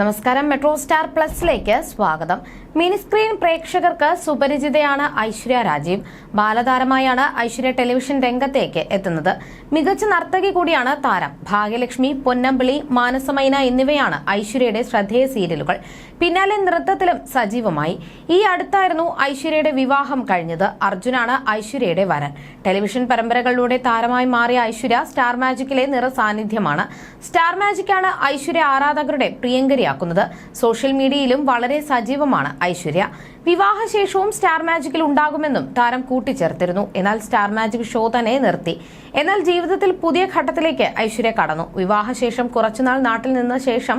നമസ്കാരം. Metro star പ്ലസിലേക്ക് സ്വാഗതം. Mini screen പ്രേക്ഷകർക്ക് സുപരിചിതയാണ് ഐശ്വര്യ രാജീവ്. ബാലതാരമായാണ് ഐശ്വര്യ ടെലിവിഷൻ രംഗത്തേക്ക് എത്തുന്നത്. മികച്ച നർത്തകി കൂടിയാണ് താരം. ഭാഗ്യലക്ഷ്മി പൊന്നമ്പിളി മാനസമൈന എന്നിവയാണ് ഐശ്വര്യയുടെ ശ്രദ്ധേയ സീരിയലുകൾ. പിന്നാലെ നൃത്തത്തിലും സജീവമായി. ഈ അടുത്തായിരുന്നു ഐശ്വര്യയുടെ വിവാഹം കഴിഞ്ഞത്. അർജുനാണ് ഐശ്വര്യയുടെ വരൻ. ടെലിവിഷൻ പരമ്പരകളിലൂടെ താരമായി മാറിയ ഐശ്വര്യ സ്റ്റാർ മാജിക്കിലെ നിറസാന്നിധ്യമാണ്. സ്റ്റാർ മാജിക്കാണ് ഐശ്വര്യ ആരാധകരുടെ പ്രിയങ്കരിയാക്കുന്നത് സോഷ്യൽ മീഡിയയിലും വളരെ സജീവമാണ് ഐശ്വര്യ. വിവാഹശേഷവും സ്റ്റാർ മാജിക്കിൽ ഉണ്ടാകുമെന്നും താരം കൂട്ടിച്ചേർത്തിരുന്നു. എന്നാൽ സ്റ്റാർ മാജിക് ഷോ തന്നെ നിർത്തി. എന്നാൽ ജീവിതത്തിൽ പുതിയ ഘട്ടത്തിലേക്ക് ഐശ്വര്യ കടന്നു. വിവാഹശേഷം കുറച്ചുനാൾ നാട്ടിൽ നിന്ന ശേഷം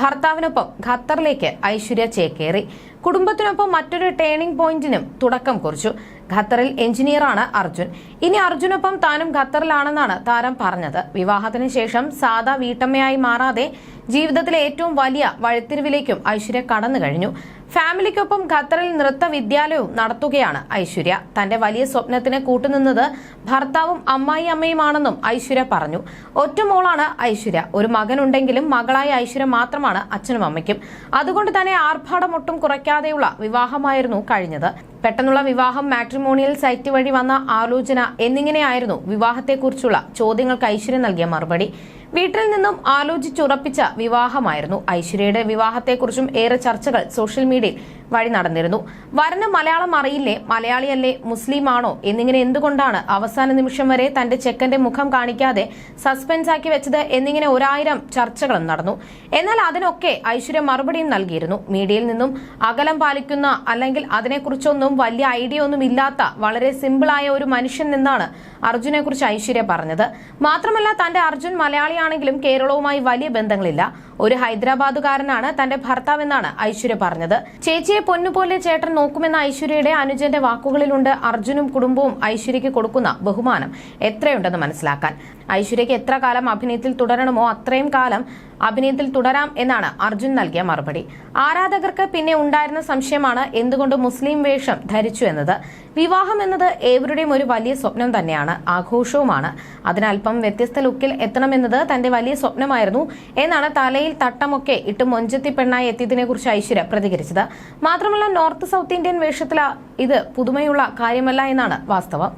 ഭർത്താവിനൊപ്പം ഖത്തറിലേക്ക് ഐശ്വര്യ ചേക്കേറി. കുടുംബത്തിനൊപ്പം മറ്റൊരു ടേണിംഗ് പോയിന്റിനും തുടക്കം കുറിച്ചു. ഖത്തറിൽ എഞ്ചിനീയറാണ് അർജുൻ. ഇനി അർജുനൊപ്പം താനും ഖത്തറിലാണെന്നാണ് താരം പറഞ്ഞത്. വിവാഹത്തിന് ശേഷം സാദാ വീട്ടമ്മയായി മാറാതെ ജീവിതത്തിലെ ഏറ്റവും വലിയ വഴിത്തിരിവിലേക്കും ഐശ്വര്യ കടന്നു കഴിഞ്ഞു. ഫാമിലിക്കൊപ്പം ഖത്തറിൽ നൃത്ത വിദ്യാലയവും നടത്തുകയാണ് ഐശ്വര്യ. തന്റെ വലിയ സ്വപ്നത്തിന് കൂട്ടുനിന്നത് ഭർത്താവും അമ്മായി അമ്മയുമാണെന്നും ഐശ്വര്യ പറഞ്ഞു. ഒറ്റ മോളാണ് ഐശ്വര്യ. ഒരു മകനുണ്ടെങ്കിലും മകളായ ഐശ്വര്യ മാത്രമാണ് അച്ഛനും അമ്മയ്ക്കും. അതുകൊണ്ട് തന്നെ ആർഭാടമൊട്ടും കുറയ്ക്കാതെയുള്ള വിവാഹമായിരുന്നു കഴിഞ്ഞത്. പെട്ടെന്നുള്ള വിവാഹം മാട്രിമോണിയൽ സൈറ്റ് വഴി വന്ന ആലോചന എന്നിങ്ങനെയായിരുന്നു വിവാഹത്തെക്കുറിച്ചുള്ള ചോദ്യങ്ങൾക്ക് ഐശ്വര്യ നൽകിയ മറുപടി. വീട്ടിൽ നിന്നും ആലോചിച്ചുറപ്പിച്ച വിവാഹമായിരുന്നു ഐശ്വര്യയുടെ വിവാഹത്തെക്കുറിച്ചും ഏറെ ചർച്ചകൾ സോഷ്യൽ മീഡിയയിൽ വഴി നടന്നിരുന്നു. വരന് മലയാളം അറിയില്ലേ? മലയാളിയല്ലേ? മുസ്ലിമാണോ? എന്നിങ്ങനെ എന്തുകൊണ്ടാണ് അവസാന നിമിഷം വരെ തന്റെ ചെക്കന്റെ മുഖം കാണിക്കാതെ സസ്പെൻസ് ആക്കി വെച്ചത് എന്നിങ്ങനെ ഒരായിരം ചർച്ചകളും നടന്നു. എന്നാൽ അതിനൊക്കെ ഐശ്വര്യ മറുപടിയും നൽകിയിരുന്നു. മീഡിയയിൽ നിന്നും അകലം പാലിക്കുന്ന അല്ലെങ്കിൽ അതിനെക്കുറിച്ചൊന്നും വലിയ ഐഡിയ ഒന്നും ഇല്ലാത്ത വളരെ സിമ്പിളായ ഒരു മനുഷ്യൻ നിന്നാണ് അർജുനെ കുറിച്ച് ഐശ്വര്യ പറഞ്ഞത്. മാത്രമല്ല തന്റെ അർജുൻ മലയാളിയാണെങ്കിലും കേരളവുമായി വലിയ ബന്ധങ്ങളില്ല. ഒരു ഹൈദരാബാദുകാരനാണ് തന്റെ ഭർത്താവെന്നാണ് ഐശ്വര്യ പറഞ്ഞത്. ചേച്ചിയെ പൊന്നുപോലെ ചേട്ടൻ നോക്കുമെന്ന ഐശ്വര്യയുടെ അനുജന്റെ വാക്കുകളിലുണ്ട് അർജുനും കുടുംബവും ഐശ്വര്യയ്ക്ക് കൊടുക്കുന്ന ബഹുമാനം. എത്രയുണ്ടെന്ന് മനസ്സിലാക്കാൻ. ഐശ്വര്യയ്ക്ക് എത്ര കാലം അഭിനയത്തിൽ തുടരണമോ അത്രയും കാലം അഭിനയത്തിൽ തുടരാം എന്നാണ് അർജുൻ നൽകിയ മറുപടി. ആരാധകർക്ക് പിന്നെ ഉണ്ടായിരുന്ന സംശയമാണ് എന്തുകൊണ്ട് മുസ്ലിം വേഷം ധരിച്ചു എന്നത്. വിവാഹം എന്നത് ഏവരുടെയും ഒരു വലിയ സ്വപ്നം തന്നെയാണ് ആഘോഷവുമാണ്. അതിനല്പം വ്യത്യസ്ത ലുക്കിൽ എത്തണമെന്നത് തന്റെ വലിയ സ്വപ്നമായിരുന്നു എന്നാണ് തലയിൽ തട്ടമൊക്കെ ഇട്ട് മൊഞ്ചത്തി പെണ്ണായി എത്തിയതിനെ കുറിച്ച് ഐശ്വര്യ പ്രതികരിച്ചത്. മാത്രമല്ല നോർത്ത് സൗത്ത് ഇന്ത്യൻ വേഷത്തിൽ ഇത് പുതുമയുള്ള കാര്യമല്ല എന്നാണ് വാസ്തവം.